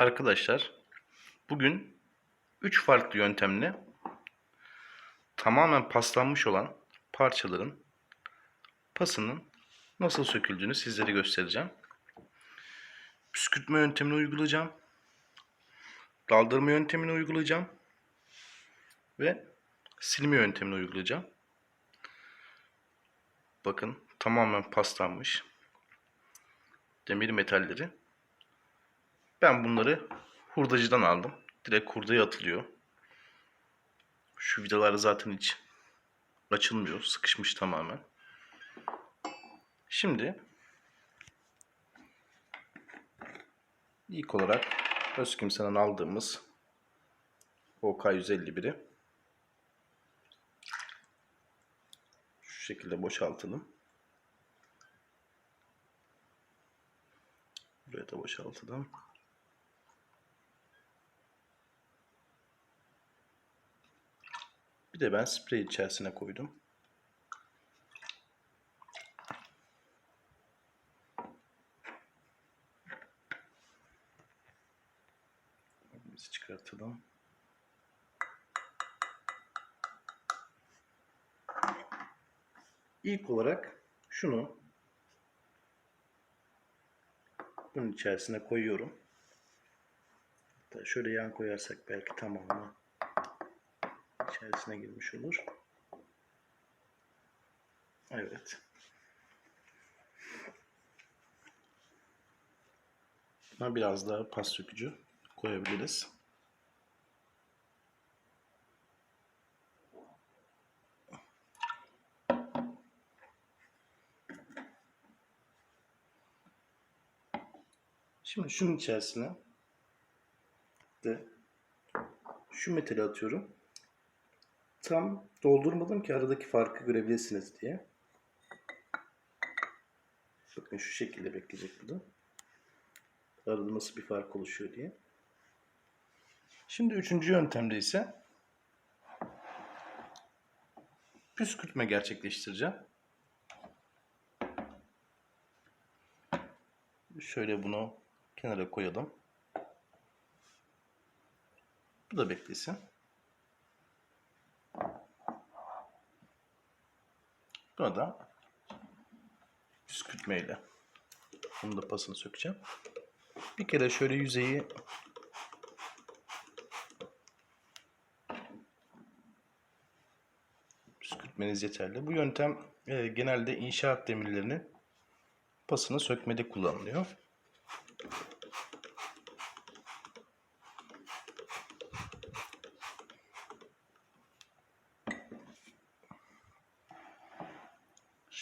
Arkadaşlar bugün 3 farklı yöntemle tamamen paslanmış olan parçaların pasının nasıl söküldüğünü sizlere göstereceğim. Püskürtme yöntemini uygulayacağım. Daldırma yöntemini uygulayacağım. Ve silme yöntemini uygulayacağım. Bakın tamamen paslanmış demir metalleri. Ben bunları hurdacıdan aldım. Direkt hurdaya atılıyor. Şu vidalar zaten hiç açılmıyor. Sıkışmış tamamen. Şimdi ilk olarak Özkimse'den aldığımız OK151'i şu şekilde boşaltalım. Buraya da boşaltalım. Bir de ben sprey içerisine koydum. Biz çıkartalım. İlk olarak şunu bunun içerisine koyuyorum. Hatta şöyle yan koyarsak belki tamamı içerisine girmiş olur. Evet. Buna biraz daha pas sökücü koyabiliriz. Şimdi şunun içerisine de şu metali atıyorum. Tam doldurmadım ki aradaki farkı görebilirsiniz diye. Bakın şu şekilde bekleyecek bu da. Arada nasıl bir fark oluşuyor diye. Şimdi üçüncü yöntemde ise püskürtme gerçekleştireceğim. Şöyle bunu kenara koyalım. Bu da beklesin. Buna da püskürtmeyle bunun da pasını sökeceğim. Bir kere şöyle yüzeyi püskürtmeniz yeterli. Bu yöntem e, genelde inşaat demirlerinin pasını sökmede kullanılıyor.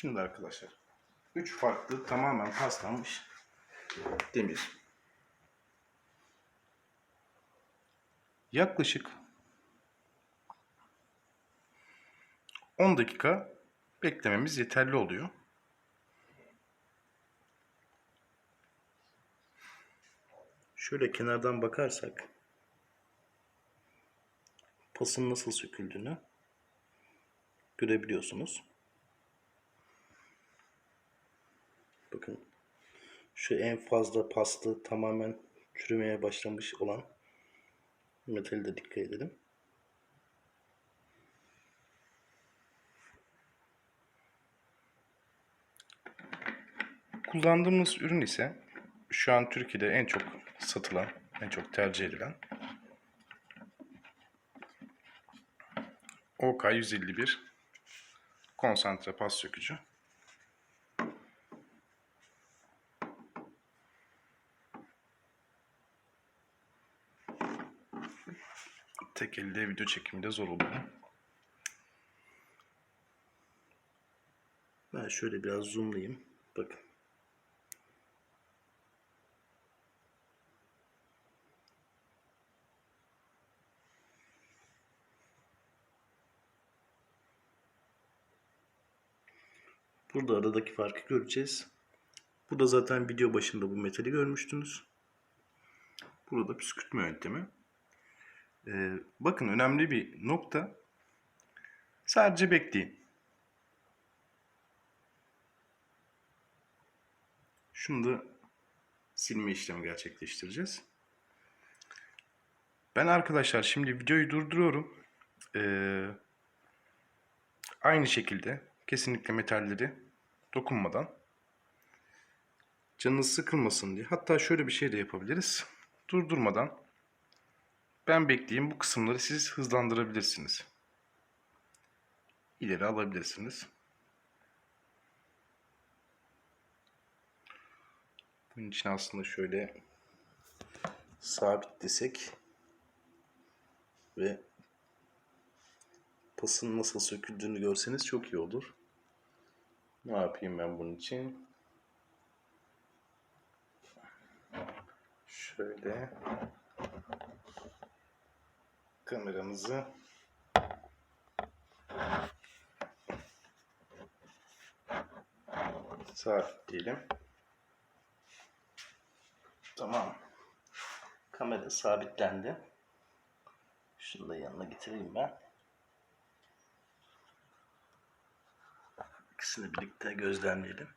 Şimdi arkadaşlar 3 farklı tamamen paslanmış demir. Yaklaşık 10 dakika beklememiz yeterli oluyor. Şöyle kenardan bakarsak pasın nasıl söküldüğünü görebiliyorsunuz. Bakın şu en fazla paslı tamamen çürümeye başlamış olan metali de dikkat edelim. Kullandığımız ürün ise şu an Türkiye'de en çok satılan, en çok tercih edilen OK151 konsantre pas sökücü. Tek elde video çekiminde zor oluyor. Ben şöyle biraz zoomlayayım. Bakın. Burada aradaki farkı göreceğiz. Burada zaten video başında bu metali görmüştünüz. Burada püskürtme yöntemi. Ee, bakın önemli bir nokta. Sadece bekleyin. Şunu da silme işlemi gerçekleştireceğiz. Ben arkadaşlar şimdi videoyu durduruyorum. Ee, aynı şekilde kesinlikle metalleri dokunmadan canınız sıkılmasın diye. Hatta şöyle bir şey de yapabiliriz. Durdurmadan ben bekleyeyim bu kısımları siz hızlandırabilirsiniz. İleri alabilirsiniz. Bunun için aslında şöyle sabitlesek ve pasın nasıl söküldüğünü görseniz çok iyi olur. Ne yapayım ben bunun için? Şöyle kameramızı sabitleyelim. Tamam. Kamera sabitlendi. Şunu da yanına getireyim ben. İkisini birlikte gözlemleyelim.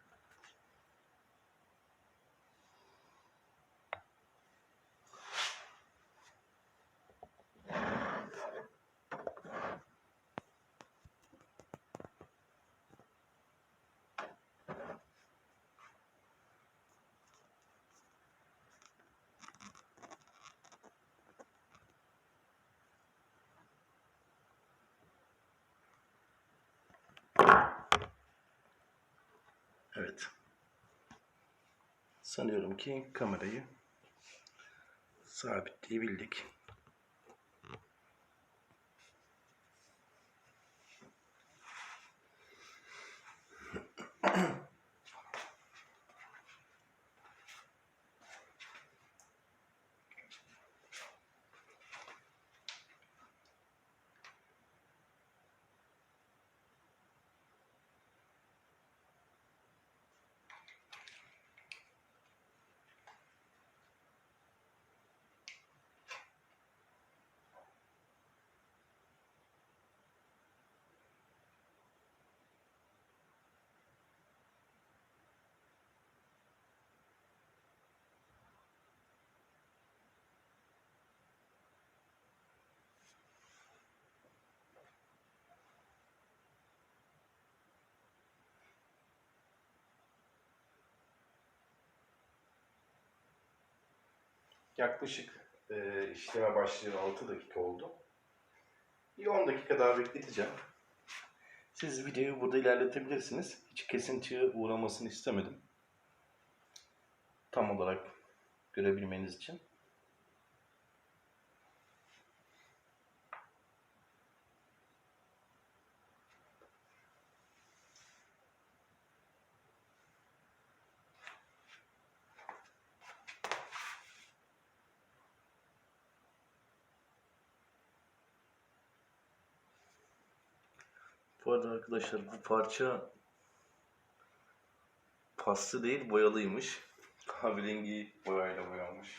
Evet. Sanıyorum ki kamerayı sabitleyebildik. Yaklaşık e, işleme başlayalı 6 dakika oldu. Bir 10 dakika daha bekleteceğim. Siz videoyu burada ilerletebilirsiniz. Hiç kesintiye uğramasını istemedim. Tam olarak görebilmeniz için. Bu arkadaşlar bu parça paslı değil boyalıymış. Kahverengi boyayla boyanmış.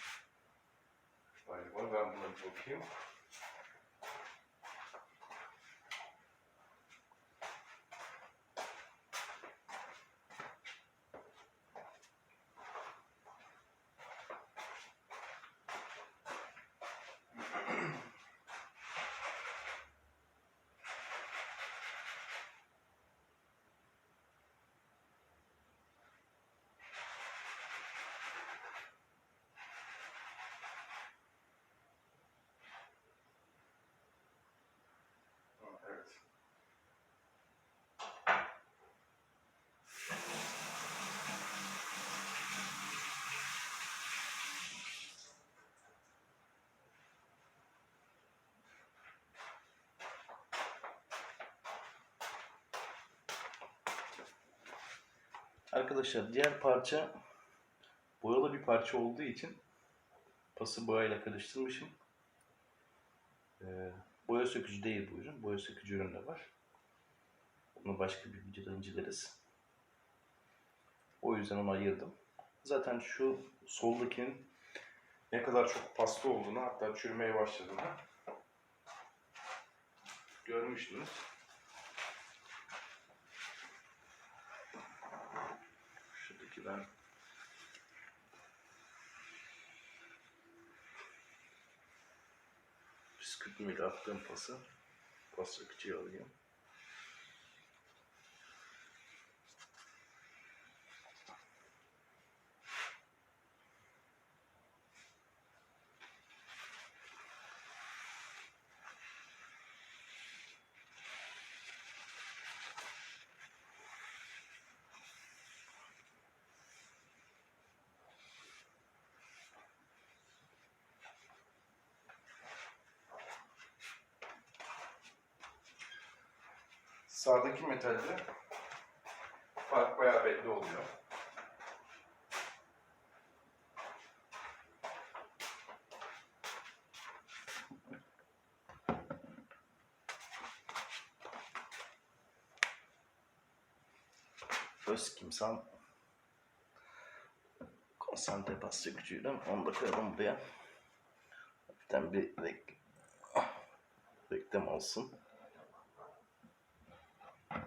Galiba ben buna bakayım. Ha, Evet. Arkadaşlar diğer parça boyalı bir parça olduğu için pası boyayla karıştırmışım. Ee, boya sökücü değil bu ürün. Boya sökücü ürün de var. Onu başka bir videoda inceleriz. O yüzden onu ayırdım. Zaten şu soldakinin ne kadar çok paslı olduğunu hatta çürümeye başladığını görmüştünüz. Şuradaki ben püskürtmeyle attığım pası pas sökücüye alayım. Sağdaki metalde fark bayağı belli oluyor. Öz kimsem konsantre bas gücüyle onu da koyalım buraya. Hafiften bir rek reklam olsun.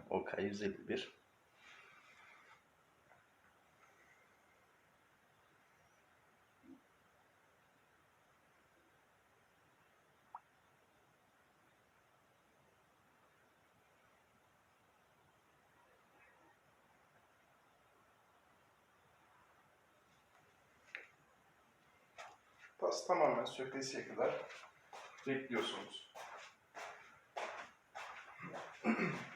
OK 151. Pas tamamen sökülesiye kadar bekliyorsunuz.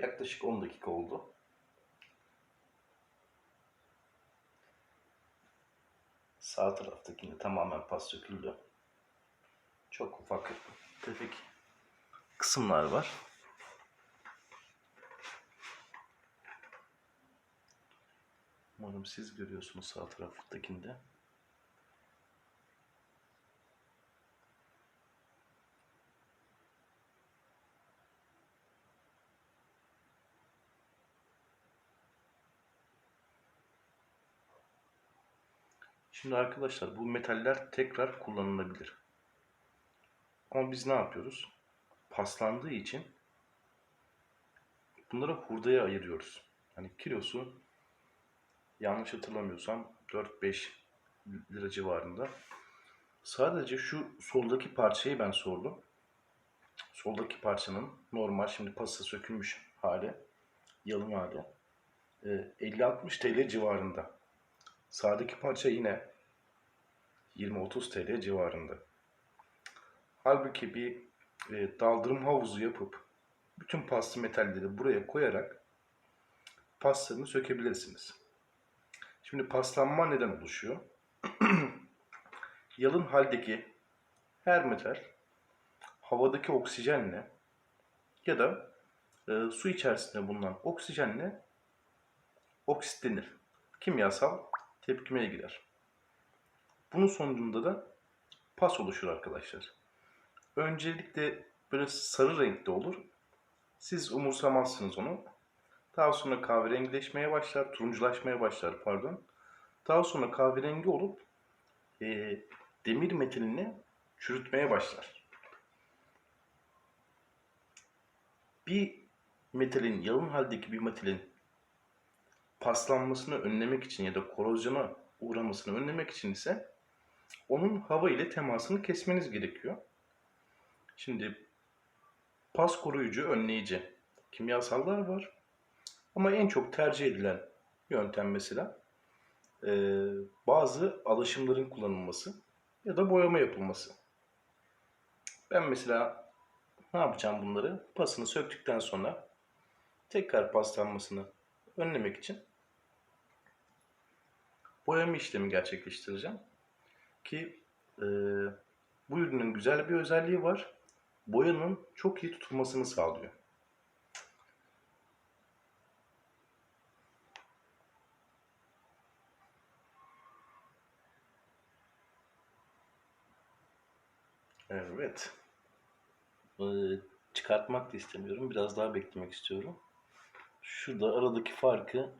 Yaklaşık 10 dakika oldu. Sağ taraftakinde tamamen pas söküldü. Çok ufak tefek kısımlar var. Umarım siz görüyorsunuz sağ taraftakinde. Şimdi arkadaşlar bu metaller tekrar kullanılabilir. Ama biz ne yapıyoruz? Paslandığı için bunları hurdaya ayırıyoruz. Hani kilosu yanlış hatırlamıyorsam 4-5 lira civarında. Sadece şu soldaki parçayı ben sordum. Soldaki parçanın normal şimdi pası sökülmüş hali, yalın hali e, 50-60 TL civarında. Sağdaki parça yine 20-30 TL civarında. Halbuki bir e, daldırım havuzu yapıp bütün paslı metalleri buraya koyarak paslarını sökebilirsiniz. Şimdi paslanma neden oluşuyor? Yalın haldeki her metal havadaki oksijenle ya da e, su içerisinde bulunan oksijenle oksitlenir. Kimyasal tepkimeye girer. Bunun sonucunda da pas oluşur arkadaşlar. Öncelikle böyle sarı renkte olur. Siz umursamazsınız onu. Daha sonra kahverengileşmeye başlar, turunculaşmaya başlar pardon. Daha sonra kahverengi olup e, demir metalini çürütmeye başlar. Bir metalin, yalın haldeki bir metalin paslanmasını önlemek için ya da korozyona uğramasını önlemek için ise onun hava ile temasını kesmeniz gerekiyor. Şimdi pas koruyucu, önleyici kimyasallar var. Ama en çok tercih edilen yöntem mesela e, bazı alışımların kullanılması ya da boyama yapılması. Ben mesela ne yapacağım bunları? Pasını söktükten sonra tekrar paslanmasını önlemek için boyama işlemi gerçekleştireceğim. Ki e, bu ürünün güzel bir özelliği var. boyanın çok iyi tutulmasını sağlıyor. Evet. Ee, çıkartmak da istemiyorum. Biraz daha beklemek istiyorum. Şurada aradaki farkı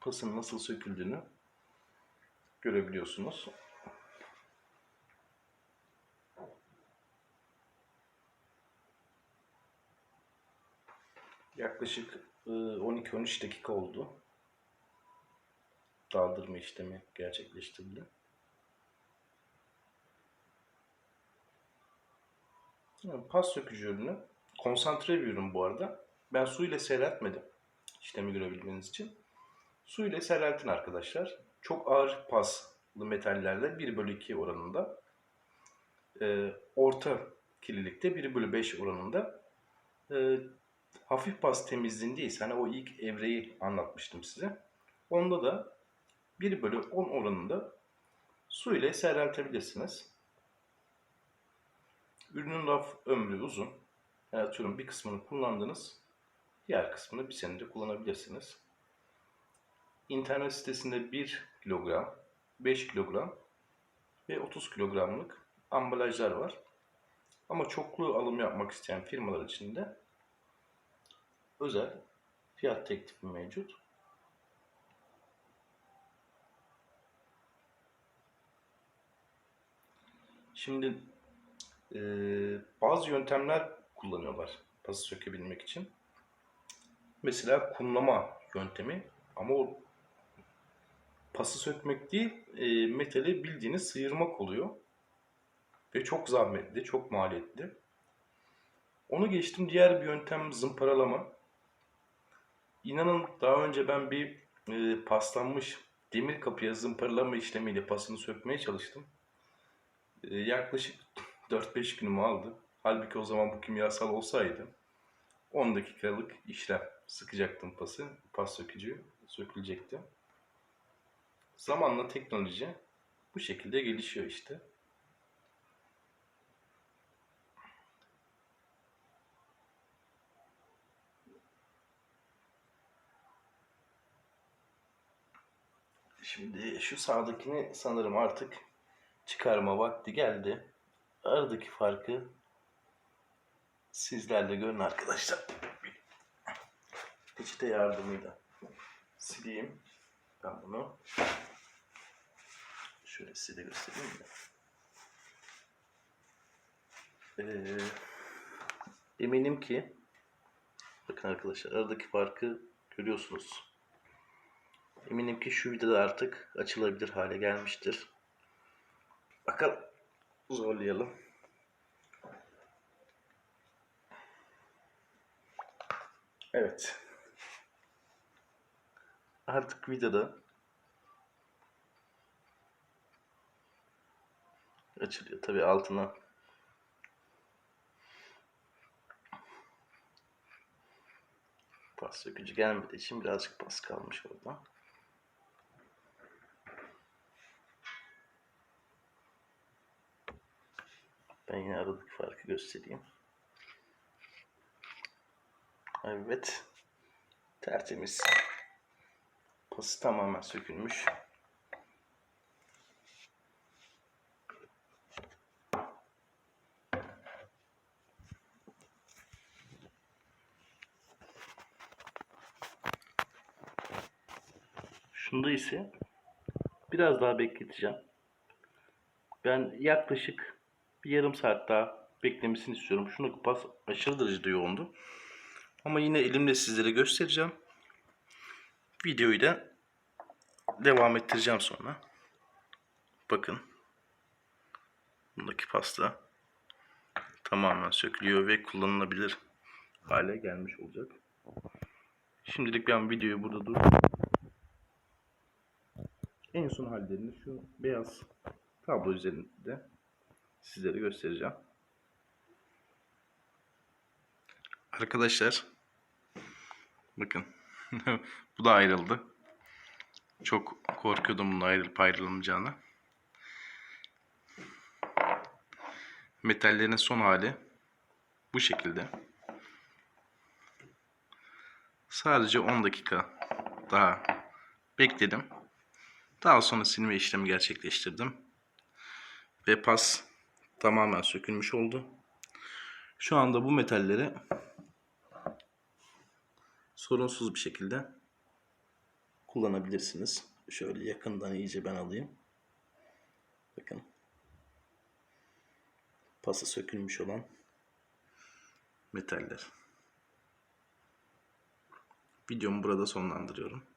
pasın nasıl söküldüğünü görebiliyorsunuz. Yaklaşık e, 12-13 dakika oldu. Daldırma işlemi gerçekleştirildi. Pas sökücü ürünü. Konsantre bir ürün bu arada. Ben su ile seyreltmedim. İşlemi görebilmeniz için. Su ile seyreltin arkadaşlar. Çok ağır paslı metallerle 1 bölü 2 oranında. Ee, orta kirlilikte 1 bölü 5 oranında. Ee, hafif pas temizliğindeyiz. Hani o ilk evreyi anlatmıştım size. Onda da 1 bölü 10 oranında su ile seyreltebilirsiniz. Ürünün raf ömrü uzun. Yani atıyorum bir kısmını kullandınız. Diğer kısmını bir senede kullanabilirsiniz. İnternet sitesinde 1 kilogram, 5 kilogram ve 30 kilogramlık ambalajlar var. Ama çoklu alım yapmak isteyen firmalar için de özel fiyat teklifi mevcut. Şimdi e, bazı yöntemler kullanıyorlar pası sökebilmek için. Mesela kumlama yöntemi ama o pası sökmek değil e, metali bildiğiniz sıyırmak oluyor. Ve çok zahmetli, çok maliyetli. Onu geçtim diğer bir yöntem zımparalama. İnanın daha önce ben bir e, paslanmış demir kapıya zımparalama işlemiyle pasını sökmeye çalıştım. E, yaklaşık 4-5 günümü aldı. Halbuki o zaman bu kimyasal olsaydı 10 dakikalık işlem sıkacaktım pası. Pas sökücü sökülecekti. Zamanla teknoloji bu şekilde gelişiyor işte. Şimdi şu sağdakini sanırım artık çıkarma vakti geldi. Aradaki farkı sizlerle görün arkadaşlar. Peçete yardımıyla sileyim. Ben bunu şöyle size göstereyim de. Ee, eminim ki bakın arkadaşlar aradaki farkı görüyorsunuz. Eminim ki şu videoda artık açılabilir hale gelmiştir. Bakalım zorlayalım. Evet. Artık videoda açılıyor. Tabi altına pas sökücü gelmediği için birazcık pas kalmış orada. Ben yine aradaki farkı göstereyim. Evet. Tertemiz. Pası tamamen sökülmüş. İse biraz daha bekleteceğim. Ben yaklaşık bir yarım saat daha beklemesini istiyorum. Şunu pas aşırı derecede yoğundu. Ama yine elimle sizlere göstereceğim. Videoyu da devam ettireceğim sonra. Bakın. Bundaki pasta tamamen sökülüyor ve kullanılabilir hale gelmiş olacak. Şimdilik ben videoyu burada dur. En son hallerini şu beyaz tablo üzerinde sizlere göstereceğim. Arkadaşlar bakın bu da ayrıldı. Çok korkuyordum bunun ayrılıp ayrılmayacağını. Metallerin son hali bu şekilde. Sadece 10 dakika daha bekledim. Daha sonra silme işlemi gerçekleştirdim. Ve pas tamamen sökülmüş oldu. Şu anda bu metalleri sorunsuz bir şekilde kullanabilirsiniz. Şöyle yakından iyice ben alayım. Bakın. Pası sökülmüş olan metaller. Videomu burada sonlandırıyorum.